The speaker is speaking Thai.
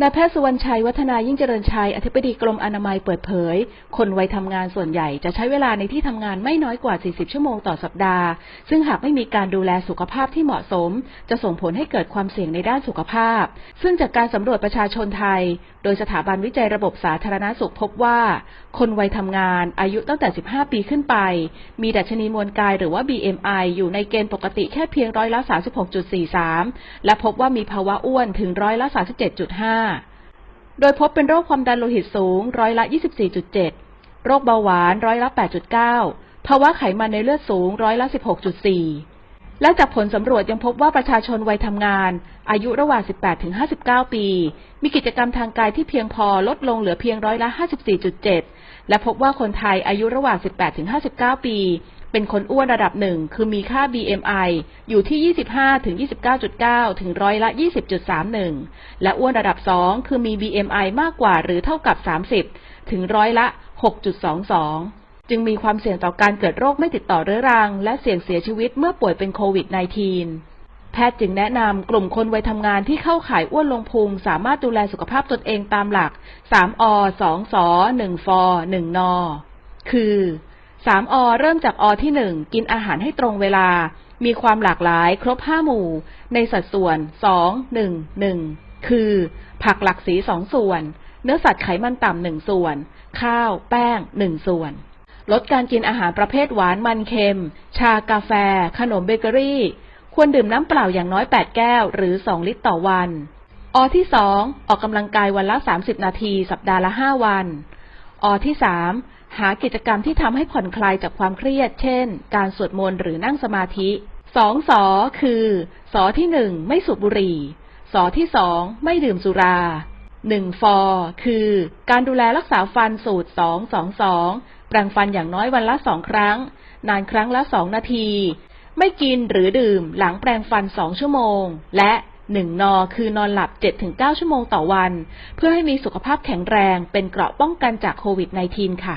นายแพทย์สุวรรณชัยวัฒนายิ่งเจริญชัย อธิบดีกรมอนามัยเปิดเผย คนวัยทำงานส่วนใหญ่จะใช้เวลาในที่ทำงานไม่น้อยกว่า 40 ชั่วโมงต่อสัปดาห์ ซึ่งหากไม่มีการดูแลสุขภาพที่เหมาะสม จะส่งผลให้เกิดความเสี่ยงในด้านสุขภาพ ซึ่งจากการสำรวจประชาชนไทย โดยสถาบันวิจัยระบบสาธารณสุขพบว่า คนวัยทำงานอายุตั้งแต่ 15 ปีขึ้นไป มีดัชนีมวลกายหรือว่า BMI อยู่ในเกณฑ์ปกติแค่เพียงร้อยละ 36.43 และพบว่ามีภาวะอ้วนถึงร้อยละ 37.5 โดยพบเป็นโรคความดันโลหิตสูงร้อยละ 24.7 โรคเบาหวานร้อยละ 8.9 ภาวะไขมันในเลือดสูงร้อยละ 16.4 และจากผลสำรวจยังพบว่าประชาชนวัยทำงาน อายุระหว่าง 18-59 ปี มีกิจกรรมทางกายที่เพียงพอลดลงเหลือเพียงร้อยละ 54.7 และพบว่าคนไทยอายุระหว่าง 18-59 ปี เป็นคนอ้วนระดับหนึ่ง คือมีค่า BMI อยู่ที่ 25ถึง29.9 ถึงร้อยละ 20.31 และอ้วนระดับ 2 คือมี BMI มากกว่าหรือเท่ากับ 30 ถึงร้อยละ 6.22 จึงมีความเสี่ยงต่อการเกิดโรคไม่ติดต่อเรื้อรัง และเสี่ยงเสียชีวิตเมื่อป่วยเป็นโควิด -19 แพทย์จึงแนะนำกลุ่มคนวัยทำงานที่เข้าข่ายอ้วนลงพุงสามารถดูแลสุขภาพตนเองตามหลัก 3 อ 2 ส 1 ฟ 1 น คือ 3 อ เริ่มจากอที่ 1 กินอาหารให้ตรงเวลา มีความหลากหลายครบ 5 หมู่ ในสัดส่วน 2 1 1 คือ ผักหลักสี 2 ส่วน เนื้อสัตว์ไขมันต่ำ 1 ส่วน ข้าว แป้ง 1 ส่วน ลดการกินอาหารประเภทหวานมันเค็ม ชากาแฟ ขนมเบเกอรี่ ควรดื่มน้ำเปล่าอย่างน้อย 8 แก้ว หรือ 2 ลิตรต่อวันอที่ 2 ออกกำลังกายวันละ 30 นาที สัปดาห์ละ 5 วันอที่ 3 หากิจกรรมที่ทำให้ผ่อนคลายจากความเครียด เช่น การสวดมนต์หรือนั่งสมาธิสองสอคือสอที่หนึ่งไม่สูบบุหรี่สอที่สองไม่ดื่มสุราหนึ่งฟอคือ การดูแลรักษาฟันสูตรสองสองสอง แปรงฟันอย่างน้อยวันละสองครั้ง นานครั้งละสองนาที ไม่กินหรือดื่มหลังแปรงฟันสองชั่วโมง และหนึ่งนอคือนอนหลับ 7-9 ชั่วโมงต่อวัน เพื่อให้มีสุขภาพแข็งแรงเป็นเกราะป้องกันจากโควิด -19 ค่ะ